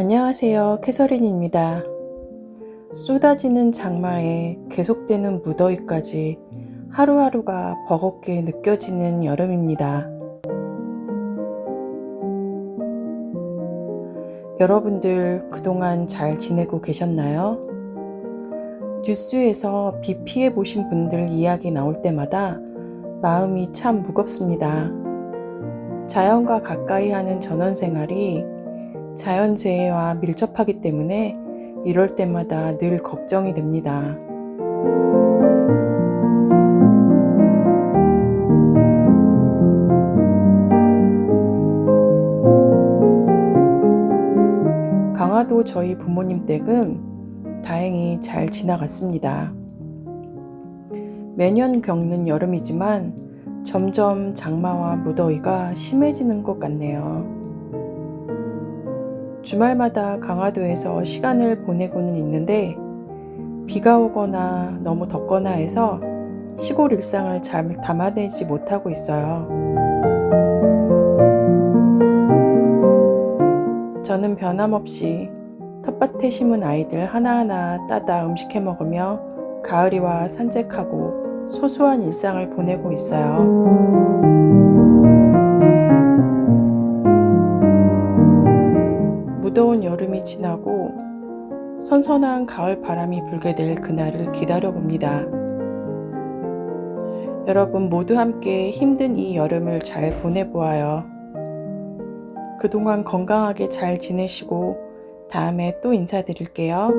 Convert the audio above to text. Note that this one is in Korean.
안녕하세요. 캐서린입니다. 쏟아지는 장마에 계속되는 무더위까지 하루하루가 버겁게 느껴지는 여름입니다. 여러분들 그동안 잘 지내고 계셨나요? 뉴스에서 비 피해 보신 분들 이야기 나올 때마다 마음이 참 무겁습니다. 자연과 가까이 하는 전원 생활이 자연재해와 밀접하기 때문에 이럴 때마다 늘 걱정이 됩니다. 강화도 저희 부모님 댁은 다행히 잘 지나갔습니다. 매년 겪는 여름이지만 점점 장마와 무더위가 심해지는 것 같네요. 주말마다 강화도에서 시간을 보내고는 있는데 비가 오거나 너무 덥거나 해서 시골 일상을 잘 담아내지 못하고 있어요. 저는 변함없이 텃밭에 심은 아이들 하나하나 따다 음식해 먹으며 가을이와 산책하고 소소한 일상을 보내고 있어요. 무더운 여름이 지나고 선선한 가을 바람이 불게 될 그날을 기다려 봅니다. 여러분 모두 함께 힘든 이 여름을 잘 보내보아요. 그동안 건강하게 잘 지내시고 다음에 또 인사드릴게요.